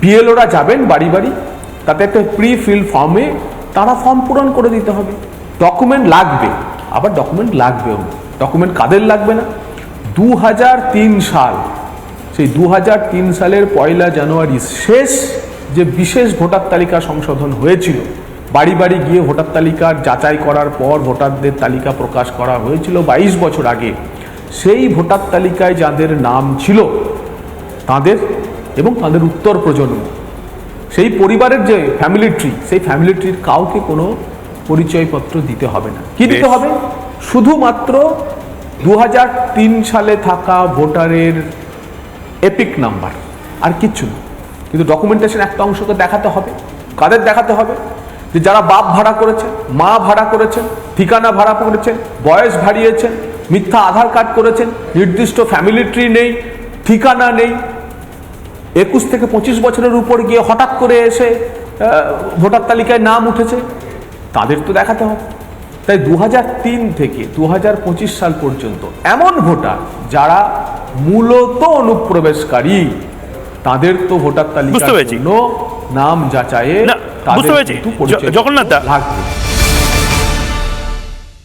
বিএলওরা যাবেন বাড়ি বাড়ি, তাতে একটা প্রি ফিল ফর্মে তারা ফর্ম পূরণ করে দিতে হবে। ডকুমেন্ট লাগবে, আবার ডকুমেন্ট লাগবেও ডকুমেন্ট কাদের লাগবে না? দু হাজার তিন সাল, সেই দু হাজার তিন সালের পয়লা জানুয়ারি শেষ যে বিশেষ ভোটার তালিকা সংশোধন হয়েছিল, বাড়ি বাড়ি গিয়ে ভোটার তালিকার যাচাই করার পর ভোটারদের তালিকা প্রকাশ করা হয়েছিল বাইশ বছর আগে। সেই ভোটার তালিকায় যাদের নাম ছিল, তাদের এবং তাদের উত্তর প্রজন্ম। সেই পরিবারের যে ফ্যামিলি ট্রি সেই ফ্যামিলি ট্রির কাউকে কোনো পরিচয়পত্র দিতে হবে না। কি দিতে হবে? শুধুমাত্র দু হাজার তিন সালে থাকা ভোটারের এপিক নাম্বার আর কিচ্ছু না। কিন্তু ডকুমেন্টেশন একটা অংশকে দেখাতে হবে। কাদের দেখাতে হবে? যে যারা বাপ ভাড়া করেছেন মা ভাড়া করেছেন ঠিকানা ভাড়া করেছেন বয়স ভাড়িয়েছেন মিথ্যা আধার কার্ড করেছেন নির্দিষ্ট ফ্যামিলি ট্রি নেই ঠিকানা নেই একুশ থেকে পঁচিশ বছরের উপর গিয়ে হঠাৎ করে এসে ভোটার তালিকায় নাম উঠেছে তাদের তো দেখাতে হবে তাই দু হাজার তিন থেকে দু হাজার পঁচিশ সাল পর্যন্ত এমন ভোটার যারা মূলত অনুপ্রবেশকারী তাদের তো ভোটার তালিকার। জন্য নাম যাচাইয়ে না, তাদের বুঝতে পেরেছি। কিন্তু জ- পরিচয় জগন্নাথ দা, লাগবে